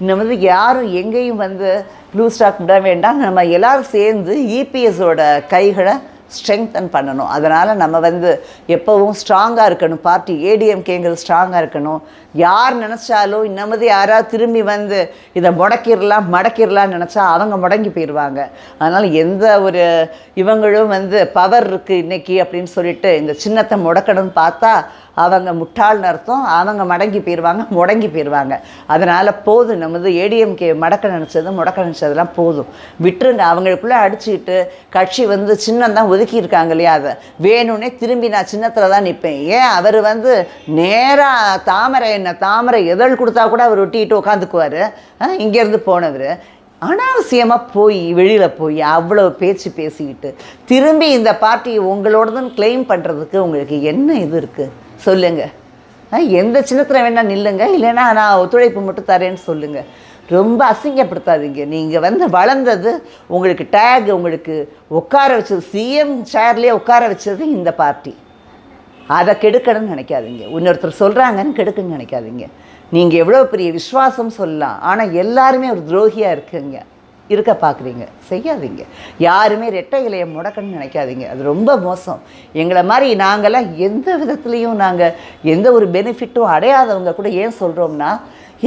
S1: இந்த மாதிரி யாரும் எங்கேயும் வந்து ப்ளூ ஸ்டாக் விட வேண்டாம். நம்ம எல்லோரும் சேர்ந்து இபிஎஸோட கைகளை ஸ்ட்ரெங்தன் பண்ணணும். அதனால் நம்ம வந்து எப்போவும் ஸ்ட்ராங்காக இருக்கணும். பார்ட்டி ஏடிஎம்கேங்கிறது ஸ்ட்ராங்காக இருக்கணும். யார் நினச்சாலும் இன்னமது யாராவது திரும்பி வந்து இதை முடக்கிடலாம் மடக்கிடலாம்னு நினச்சா அவங்க முடங்கி போயிடுவாங்க அதனால் எந்த ஒரு இவங்களும் வந்து பவர் இருக்குது இன்றைக்கி அப்படின்னு சொல்லிட்டு இந்த சின்னத்தை முடக்கணும்னு பார்த்தா அவங்க முட்டாள்னு அர்த்தம் அவங்க மடங்கி போயிடுவாங்க முடங்கி போயிடுவாங்க அதனால் போதும். நமது ஏடிஎம்கே மடக்க நினச்சது முடக்க நினச்சதெல்லாம் போதும். விட்டுருங்க. அவங்களுக்குள்ளே அடிச்சுக்கிட்டு கட்சி வந்து சின்னம் தான் ஒதுக்கியிருக்காங்க இல்லையா? அதை வேணும்னே திரும்பி நான் சின்னத்தில் தான் நிற்பேன் ஏன்? அவர் வந்து நேராக தாமரை என்ன தாமரை எதழ் கொடுத்தா கூட அவர் ஒட்டிக்கிட்டு உட்காந்துக்குவார் இங்கேருந்து போனவர். அனாவசியமாக போய் வெளியில் போய் அவ்வளோ பேச்சு பேசிக்கிட்டு திரும்பி இந்த பார்ட்டி உங்களோடதுன்னு கிளைம் பண்ணுறதுக்கு உங்களுக்கு என்ன இது இருக்குது சொல்லுங்கள் எந்த சின்னத்தில் வேணால் நில்லுங்க இல்லைன்னா நான் ஒத்துழைப்பு மட்டும் தரேன்னு சொல்லுங்கள் ரொம்ப அசிங்கப்படுத்தாதீங்க. நீங்கள் வந்து வளர்ந்தது உங்களுக்கு டேக் உங்களுக்கு உட்கார வச்சது சிஎம் சேர்லேயே உட்கார வச்சது இந்த பார்ட்டி. அதை கெடுக்கணும்னு நினைக்காதீங்க. இன்னொருத்தர் சொல்கிறாங்கன்னு கெடுக்கணும்னு நினைக்காதீங்க. நீங்கள் எவ்வளோ பெரிய விஸ்வாசம் சொல்லலாம். ஆனால் எல்லாருமே ஒரு துரோகியாக இருக்குங்க. இருக்க பார்க்குறீங்க. செய்யாதீங்க. யாருமே ரெட்டை இலையை முடக்கன்னு நினைக்காதீங்க. அது ரொம்ப மோசம். எங்களை மாதிரி நாங்களாம் எந்த விதத்துலேயும் நாங்கள் எந்த ஒரு பெனிஃபிட்டும் அடையாதவங்க கூட ஏன் சொல்கிறோம்னா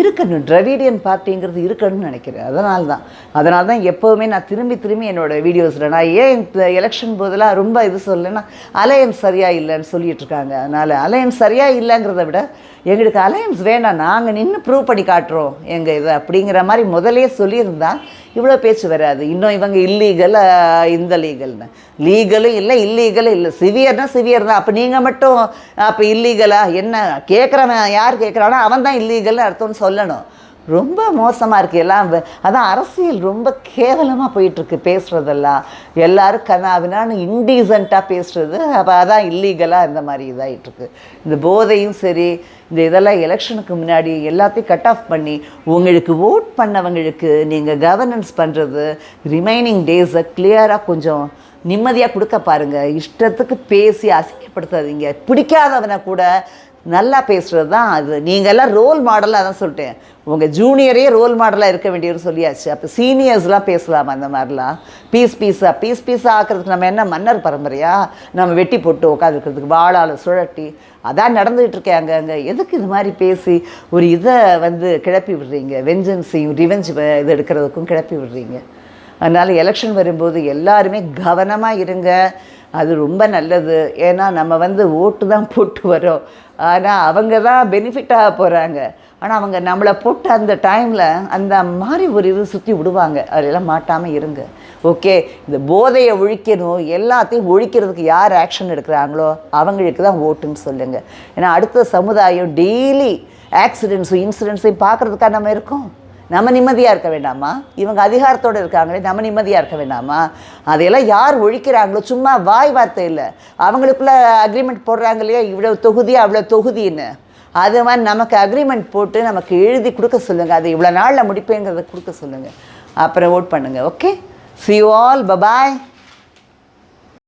S1: இருக்கணும். ட்ரவிடியன் பார்ட்டிங்கிறது இருக்கணும்னு நினைக்கிறேன். அதனால தான் அதனால தான் எப்போவுமே நான் திரும்பி திரும்பி என்னோடய வீடியோஸில் நான் ஏன் இந்த எலெக்ஷன் போதெல்லாம் ரொம்ப இது சொல்லலைன்னா அலையன்ஸ் சரியாக இல்லைன்னு சொல்லிட்டு இருக்காங்க. அதனால் அலையன்ஸ் சரியாக இல்லைங்கிறத விட எங்களுக்கு அலையன்ஸ் வேண்டாம் நாங்கள் நின்று ப்ரூவ் பண்ணி காட்டுறோம். எங்கள் இதை அப்படிங்கிற மாதிரி முதலே சொல்லியிருந்தால் இவ்வளோ பேச்சு வராது. இன்னும் இவங்க இல்லீகல் இந்த லீகல்னு லீகலும் இல்லை இல்லீகலும் இல்லை. சிவியர்னா சிவியர் தான். அப்போ நீங்கள் மட்டும் அப்போ இல்லீகலா என்ன? கேட்குறவன் யார் கேட்குறானோ அவன் தான் இல்லீகல்னு அர்த்தம்னு சொல்லணும். ரொம்ப மோசமாக இருக்குது எல்லாம் அதான் அரசியல் ரொம்ப கேவலமாக போயிட்டுருக்கு பேசுகிறதெல்லாம் எல்லோரும் கனாவினான்னு இன்டீசண்ட்டாக பேசுகிறது அப்போ அதான் இல்லீகலாக இந்த மாதிரி இதாகிட்டுருக்கு இந்த போதையும் சரி இந்த இதெல்லாம் எலெக்ஷனுக்கு முன்னாடி எல்லாத்தையும் கட் ஆஃப் பண்ணி உங்களுக்கு ஓட் பண்ணவங்களுக்கு நீங்கள் கவர்னன்ஸ் பண்ணுறது ரிமைனிங் டேஸை கிளியராக கொஞ்சம் நிம்மதியாக கொடுக்க பாருங்கள் இஷ்டத்துக்கு பேசி அசிங்கப்படுத்தாதீங்க. பிடிக்காதவனை கூட நல்லா பேசுகிறது தான் அது. நீங்கள் எல்லாம் ரோல் மாடலாக தான் சொல்லிட்டேன். உங்கள் ஜூனியரே ரோல் மாடலாக இருக்க வேண்டியது சொல்லியாச்சு. அப்போ சீனியர்ஸ்லாம் பேசலாம் அந்த மாதிரிலாம்? பீஸ் பீஸாக பீஸ் பீஸாக ஆக்கிறதுக்கு நம்ம என்ன மன்னர் பரம்பரையா? நம்ம வெட்டி போட்டு உட்காந்துருக்கிறதுக்கு வாழால் சுழட்டி. அதான் நடந்துகிட்டு இருக்கேன் அங்கே அங்கே. எதுக்கு இது மாதிரி பேசி ஒரு இதை வந்து கிளப்பி விடுறீங்க? வெஞ்சன்ஸையும் ரிவெஞ்ச் இது எடுக்கிறதுக்கும் கிளப்பி விடுறீங்க. அதனால் எலெக்ஷன் வரும்போது எல்லாருமே கவனமாக இருங்க. அது ரொம்ப நல்லது. ஏன்னா நம்ம வந்து ஓட்டு தான் போட்டு வரோம். ஆனால் அவங்க தான் பெனிஃபிட்டாக போகிறாங்க ஆனால் அவங்க நம்மளை போட்டு அந்த டைமில் அந்த மாதிரி ஒரு இது சுற்றி விடுவாங்க. அதெல்லாம் மாட்டாமல் இருங்க. ஓகே இந்த போதையை ஒழிக்கணும். எல்லாத்தையும் ஒழிக்கிறதுக்கு யார் ஆக்ஷன் எடுக்கிறாங்களோ அவங்களுக்கு தான் ஓட்டுன்னு சொல்லுங்கள் ஏன்னா அடுத்த சமுதாயம் டெய்லி ஆக்சிடென்ட்ஸும் இன்சிடென்ட்ஸையும் பார்க்குறதுக்காக நம்ம இருக்கோம். நம்ம நிம்மதியாக இருக்க வேண்டாமா? இவங்க அதிகாரத்தோடு இருக்காங்களே நம்ம நிம்மதியாக இருக்க வேண்டாமா? அதையெல்லாம் யார் ஒழிக்கிறாங்களோ சும்மா வாய் வார்த்தை இல்லை. அவங்களுக்குள்ள அக்ரிமெண்ட் போடுறாங்க இல்லையா? இவ்வளோ தொகுதி அவ்வளோ தொகுதின்னு. அது மாதிரி நமக்கு அக்ரிமெண்ட் போட்டு நமக்கு எழுதி கொடுக்க சொல்லுங்கள் அதை இவ்வளோ நாளில் முடிப்பேங்கிறத கொடுக்க சொல்லுங்கள் அப்புறம் ஓட் பண்ணுங்கள் okay see you all bye bye